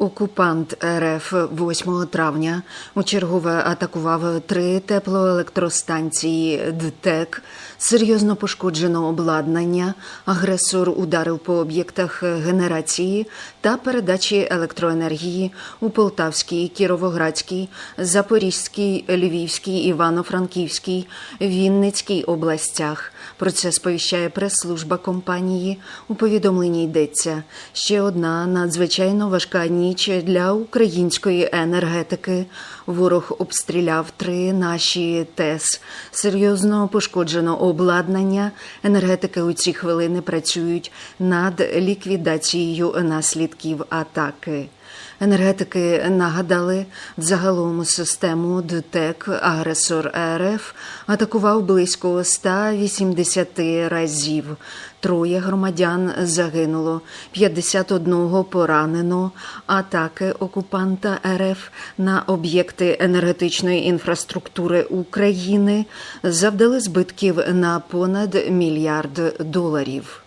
Окупант РФ 8 травня у чергове атакував три теплоелектростанції ДТЕК. Серйозно пошкоджено обладнання. Агресор ударив по об'єктах генерації та передачі електроенергії у Полтавській, Кіровоградській, Запорізькій, Львівській, Івано-Франківській, Вінницькій областях. Про це сповіщає прес-служба компанії. У повідомленні йдеться ще одна надзвичайно важка ніч для української енергетики. Ворог обстріляв три наші ТЕС. Серйозно пошкоджено обладнання. Енергетики у ці хвилини працюють над ліквідацією наслідків атаки. Енергетики нагадали, загалом систему ДТЕК агресор РФ атакував близько 180 разів. Троє громадян загинуло, 51 поранено. Атаки окупанта РФ на об'єкти енергетичної інфраструктури України завдали збитків на понад мільярд доларів.